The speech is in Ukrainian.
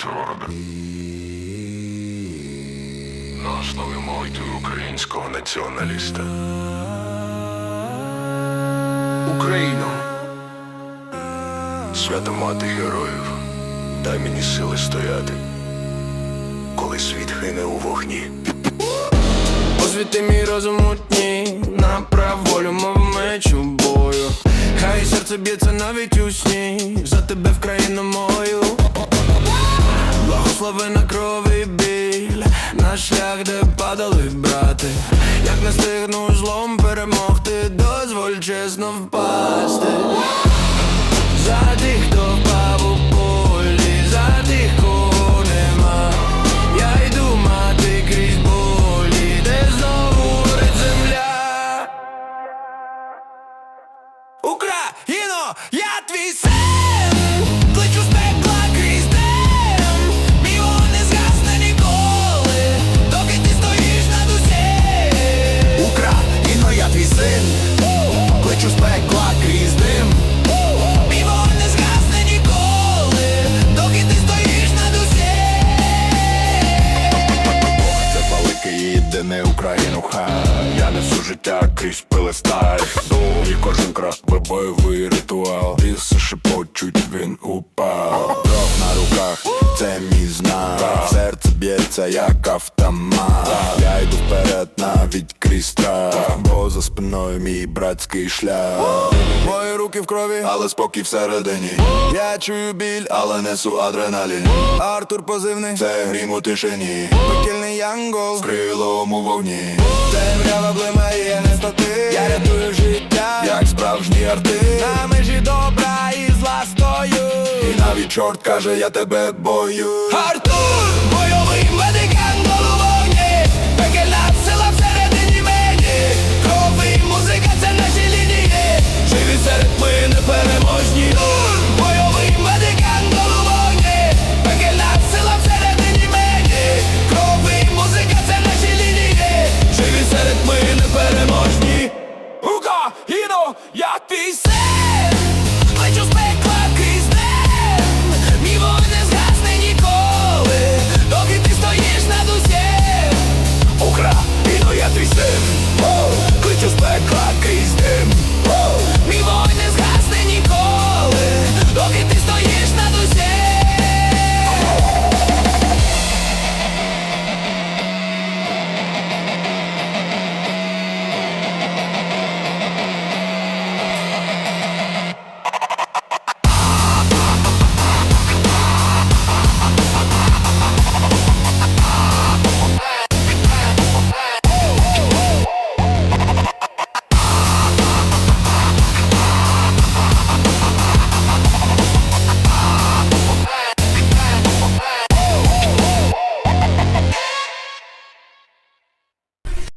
твердо. На основі молитви українського націоналіста. Україно. Свята мати героїв. Дай мені сили стояти, коли світ гине у вогні. Освіти мій розум у тні Направ волю, мов меч у бою Хай серце б'ється навіть у сні За тебе в країну мою Благослови на крові біль Наш шлях, де падали брати Як не стигну злом перемогти Дозволь чесно впасти За тих, хто впав у полі За тих, кого нема Я йду мати крізь болі Де знову горить земля Україно, я твій син Кличу єдиний Україну хай Я несу життя крізь пилистай І кожен крок би бойовий ритуал. Ліси шепочуть, він упав. Дров на руках, це мій знак б'ється як автомат. Я йду вперед навіть крізь страх Бо за спиною мій братський шлях. Мої руки в крові, але спокій всередині. Я чую біль, але несу адреналін. Артур позивний, це грім у тишині. Пекельний янгол з крилом у вогні. Темрява блимає не стати Я рятую життя, як справжній артист. На межі добра і зла стою. І навіть чорт каже, я тебе бою. Артур! peace.